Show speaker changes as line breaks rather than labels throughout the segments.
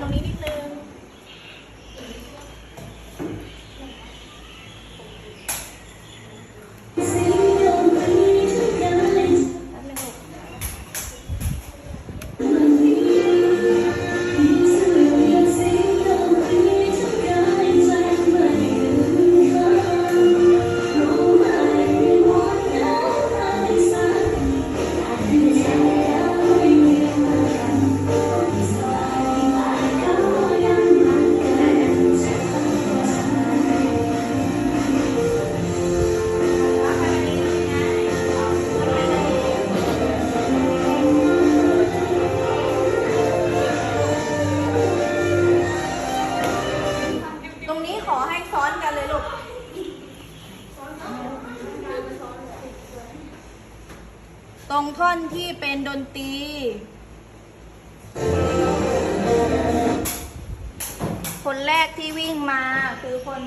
ขอย้อ ตรงท่อนที่เป็นดนตรี คนแรกที่วิ่งมาคือคน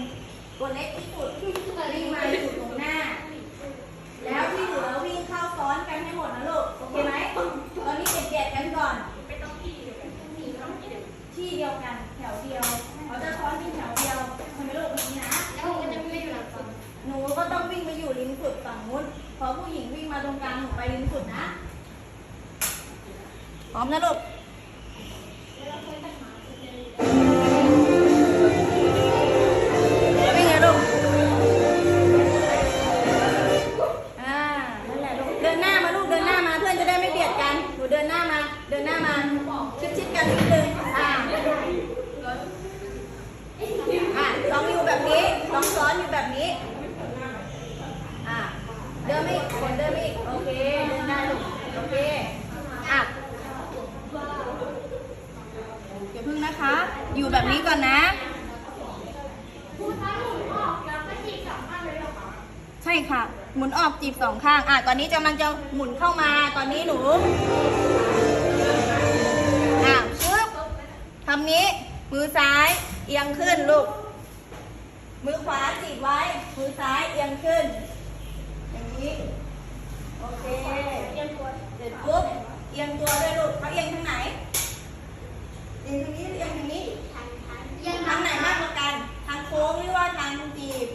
ตัวเล็กที่สุดวิ่งมาอยู่ตรงหน้า แล้วที่เหลือวิ่งเข้าซ้อนกันให้หมดนะลูก โอเคไหมตอนนี้เด็ดๆกันก่อนที่เดียวกัน แถวเดียวเขาจะซ้อนเป็นแถวเดียวทำไมลูกแบบนี้นะ หนูก็ต้องวิ่งไปอยู่ริมสุดฝั่งนู้นพอผู้หญิงวิ่งมา ตรงกลางหนูไปริมสุดนะ พร้อมนะลูกวิ่งไงลูก อ่า นั่นแหละลูก เดินหน้ามาลูก เดินหน้ามา เพื่อนจะได้ไม่เบียดกัน หนูเดินหน้ามา เดินหน้ามา ชิดๆกันนิดนึงอ่า อะลองอยู่แบบนี้ลองซ้อนอยู่แบบนี้ อะ เดินไม่อีกคนเดินไม่อีกโอเค เดินหน้าลูกโอเค อะอย่าพึ่งนะคะ อยู่ แบบนี้ก่อนนะ ใช่ค่ะ หมุนออกจีบสองข้าง อะ ตอนนี้กำลังจะหมุนเข้ามา ตอนนี้หนู อะชึบทำนี้ มือซ้ายเอียงขึ้นลูก มือขวาจีบไว้ มือซ้ายเอียงขึ้น อย่างนี้ โอเค เอียงตัวเสร็จปุ๊บเอียงตัวด้วยลูกเขาเอียงทางไหน เอียงทางนี้เอียงทางนี้ ทางไหนมากกว่ากัน ทางโค้งหรือว่าทางจีบ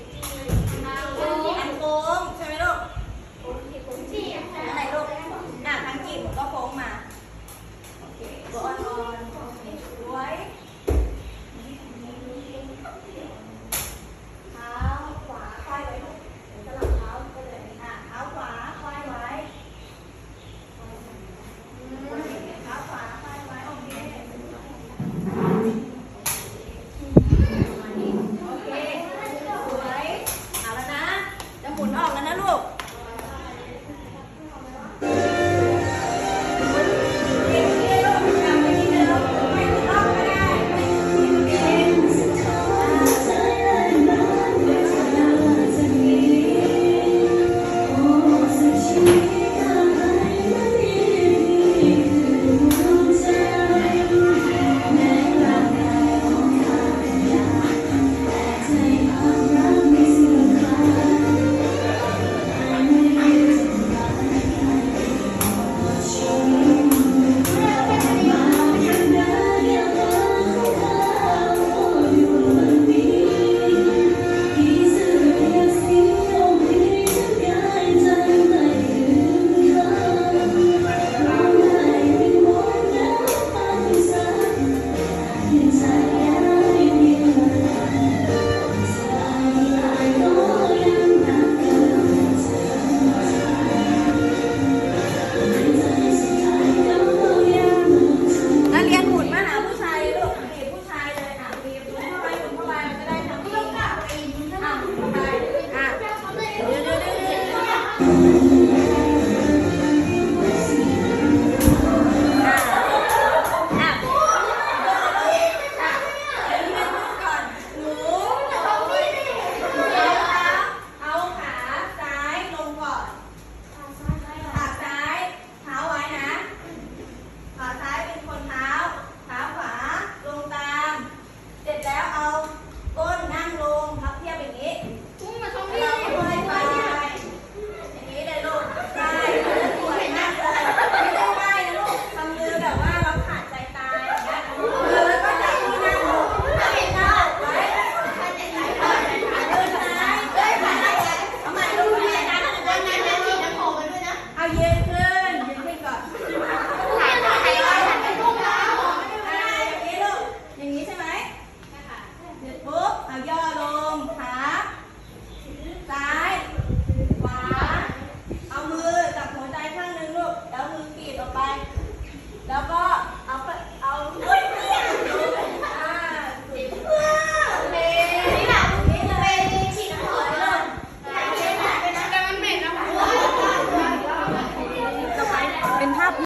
คุณเอา